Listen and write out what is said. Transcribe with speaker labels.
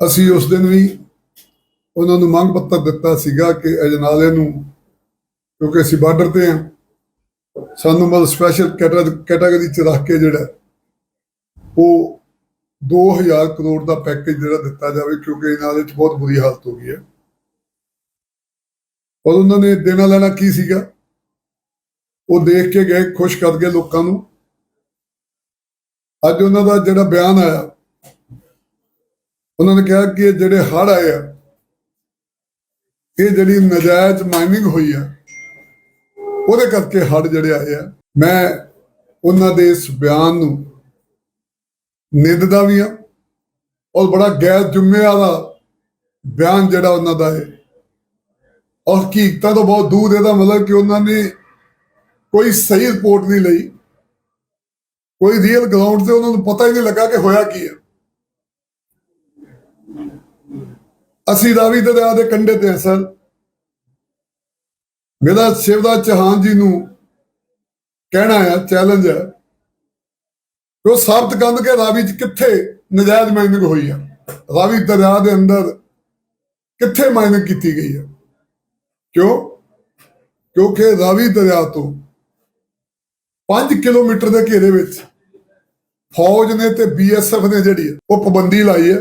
Speaker 1: ਅਸੀਂ ਉਸ ਦਿਨ ਵੀ ਉਹਨਾਂ ਨੂੰ ਮੰਗ ਪੱਤਰ ਦਿੱਤਾ ਸੀਗਾ ਕਿ ਅਜਨਾਲੇ ਨੂੰ, ਕਿਉਂਕਿ ਅਸੀਂ ਬਾਰਡਰ ਤੇ ਹਾਂ, ਸਾਨੂੰ ਮਤਲਬ ਸਪੈਸ਼ਲ ਕੈਟਾਗਰੀ ਚ ਰੱਖ ਕੇ ਜਿਹੜਾ, ਉਹ 2000 ਕਰੋੜ ਦਾ ਪੈਕੇਜ ਜਿਹੜਾ ਦਿੱਤਾ ਜਾਵੇ, ਕਿਉਂਕਿ ਅਜਨਾਲੇ ਚ ਬਹੁਤ ਬੁਰੀ ਹਾਲਤ ਹੋ ਗਈ ਹੈ। ਔਰ ਉਹਨਾਂ ਨੇ ਦੇਣਾ ਲੈਣਾ ਕੀ ਸੀਗਾ? ਉਹ ਦੇਖ ਕੇ ਗਏ, ਖੁਸ਼ ਕਰ ਗਏ ਲੋਕਾਂ ਨੂੰ। ਅੱਜ ਉਹਨਾਂ ਦਾ ਜਿਹੜਾ ਬਿਆਨ ਆਇਆ ਉਹਨਾਂ ਨੇ ਕਿਹਾ ਕਿ ਜਿਹੜੇ ਹੜ ਆਏ ਆ, ਇਹ ਜਿਹੜੀ ਨਜਾਇਜ਼ ਮਾਈਨਿੰਗ ਹੋਈ ਆ, ਉਹਦੇ ਕਰਕੇ ਹੜ੍ਹ ਜਿਹੜੇ ਆਏ ਆ। ਮੈਂ ਉਹਨਾਂ ਦੇ ਇਸ ਬਿਆਨ ਨੂੰ ਨਿੰਦਦਾ ਵੀ ਆ ਔਰ ਬੜਾ ਗੈਰ ਜ਼ਿੰਮੇਵਾਰ ਬਿਆਨ ਜਿਹੜਾ ਉਹਨਾਂ ਦਾ ਹੈ। ਔਰ ਹਕੀਕਤਾਂ ਤੋਂ ਬਹੁਤ ਦੂਰ ਇਹਦਾ ਮਤਲਬ ਕਿ ਉਹਨਾਂ ਨੇ ਕੋਈ ਸਹੀ ਰਿਪੋਰਟ ਨਹੀਂ ਲਈ। ਕੋਈ ਰੀਅਲ ਗਰਾਊਂਡ ਤੇ ਉਹਨਾਂ ਨੂੰ ਪਤਾ ਹੀ ਨਹੀਂ ਲੱਗਾ ਕਿ ਹੋਇਆ ਕੀ ਹੈ ਅਸੀਂ ਰਾਵੀ ਦਰਿਆ ਦੇ ਕੰਢੇ ਤੇ ਹਾਂ ਸਰ ਮੇਰਾ ਸ਼ਿਵਰਾਜ ਚੌਹਾਨ ਜੀ ਨੂੰ ਕਹਿਣਾ ਹੈ ਚੈਲੰਜ ਹੈ ਕਿ ਉਹ ਸਾਬਤ ਕਰਨ ਕਿ ਰਾਵੀ ਚ ਕਿੱਥੇ ਨਜਾਇਜ਼ ਮਾਈਨਿੰਗ ਹੋਈ ਹੈ ਰਾਵੀ ਦਰਿਆ ਦੇ ਅੰਦਰ ਕਿੱਥੇ ਮਾਈਨਿੰਗ ਕੀਤੀ ਗਈ ਹੈ ਕਿਉਂ? ਕਿਉਂਕਿ ਰਾਵੀ ਦਰਿਆ ਤੋਂ 5 ਕਿਲੋਮੀਟਰ ਦੇ ਘੇਰੇ ਵਿੱਚ ਫੌਜ ਨੇ ਤੇ ਬੀਐਸਐਫ ਨੇ ਜਿਹੜੀ ਉਹ ਪਾਬੰਦੀ ਲਾਈ ਹੈ